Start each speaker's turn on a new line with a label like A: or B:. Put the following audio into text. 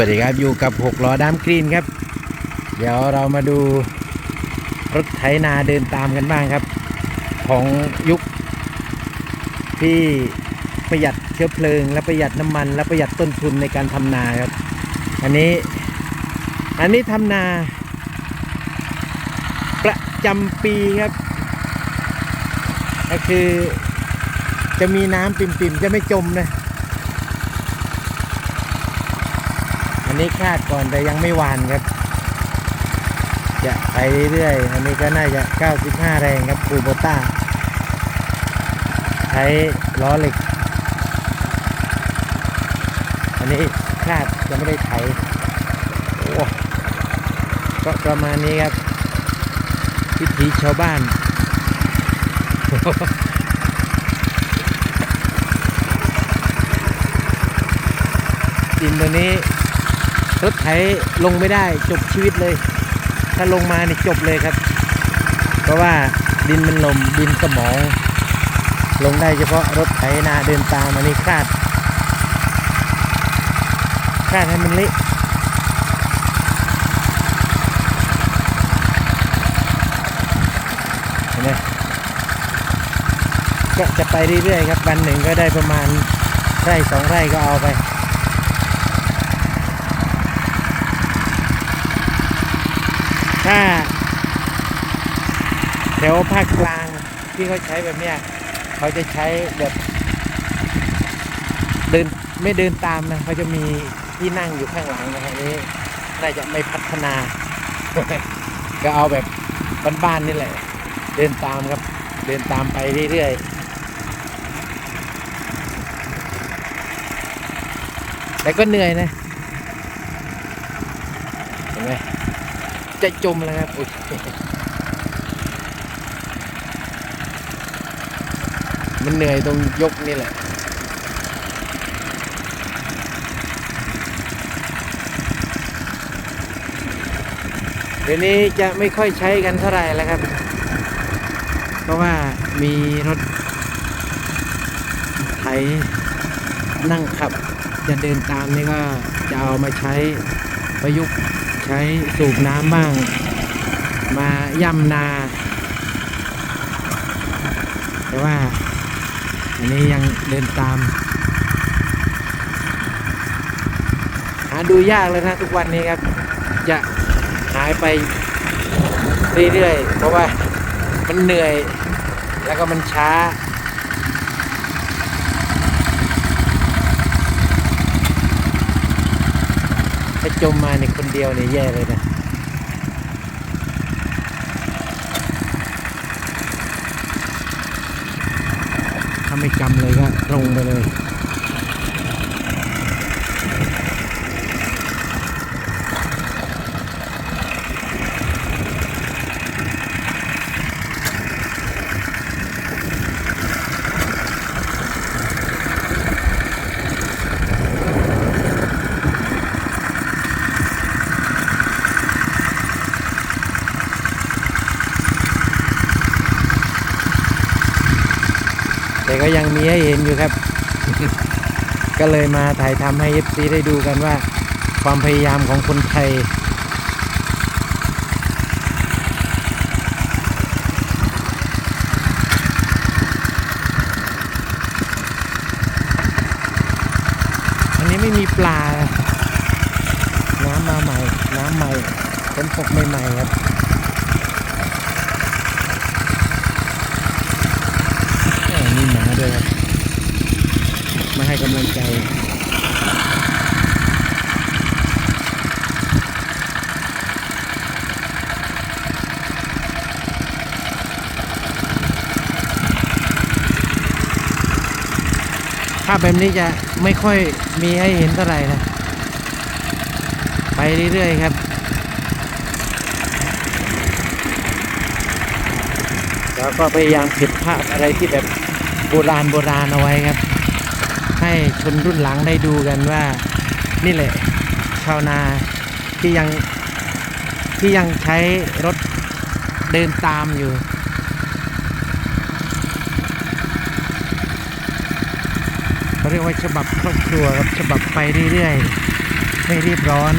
A: วัสดีครับอยู่กับหกล้อดามกรีนครับ เดี๋ยวเรามาดูรถไถนาเดินตามกันบ้างครับ ของยุคที่ประหยัดเชื้อเพลิง และประหยัดน้ำมัน และประหยัดต้นทุนในการทำนาครับ อันนี้อันนี้ทำนา ประจำปีครับ ก็คือจะมีน้ำปิ่มๆจะไม่จมนะ นนี้คาดก่อนแต่ยังไม่หวานครับ จะไปเรื่อยๆ อันนี้ก็น่าจะ 95 แรงครับคูโบต้า ใช้ล้อเหล็ก อันนี้คาดจะไม่ได้ไถโอ้ก็ประมาณนี้ครับ วิถีชาวบ้านดินตัวนี้ รถไถลงไม่ได้จบชีวิตเลย ถ้าลงมานี่จบเลยครับ เพราะว่าดินมันลมดินสมอง ลงได้เฉพาะรถไถนาเดินตามอันนี้คาดคาดให้มันเละเห็นไหมก็จะไปเรื่อยๆครับวันหนึ่งก็ได้ประมาณไร่สองไร่ก็เอาไป ถ้าแถวภาคกลางที่เขาใช้แบบเนี้ยเขาจะใช้แบบเดินไม่เดินตามนะเขาจะมีที่นั่งอยู่ข้างหลังนะฮะนี้น่าจะไม่พัฒนา ก็เอาแบบบ้านๆนี่แหละ เดินตามครับ เดินตามไปเรื่อยๆแต่ก็เหนื่อยนะเห็นไหม จะจมแล้วครับอุ๊ยมันเหนื่อยตรงยกนี่แหละเดี๋ยวนี้จะไม่ค่อยใช้กันเท่าไหร่แล้วครับ เพราะว่ามีรถไถนั่งขับ จะเดินตามนี่ก็จะเอามาใช้ประยุกต์ ใช้สูบน้ำบ้าง มาย่ำนา แต่ว่า อันนี้ยังเดินตาม หาดูยากเลยนะทุกวันนี้ครับ จะหายไปเรื่อยๆ เพราะว่ามันเหนื่อย แล้วก็มันช้า จมมาในคนเดียวเนี่ยแย่เลยนะถ้าไม่กำเลยก็ลงไปเลย แต่ก็ยังมีให้เห็นอยู่ครับ ก็เลยมาถ่ายทำให้ FC ได้ดูกันว่า ความพยายามของคนไทยอันนี้ไม่มีปลา น้ำมาใหม่ น้ำใหม่ฝนตกใหม่ๆครับ แหม่มีหมาด้วยครับ มาให้ กำลังใจภาพแบบนี้จะไม่ค่อยมีให้เห็นเท่าไหร่นะ ไปเรื่อยๆครับ แล้วก็พยายามเก็บภาพอะไรที่แบบโบราณโบราณเอาไว้ครับ ให้ชนรุ่นหลังได้ดูกันว่า นี่แหละชาวนาที่ยังที่ยังใช้รถเดินตามอยู่ เขาเรียกว่าฉบับครอบครัวครับฉบับไปเรื่อยๆ ไม่รีบร้อน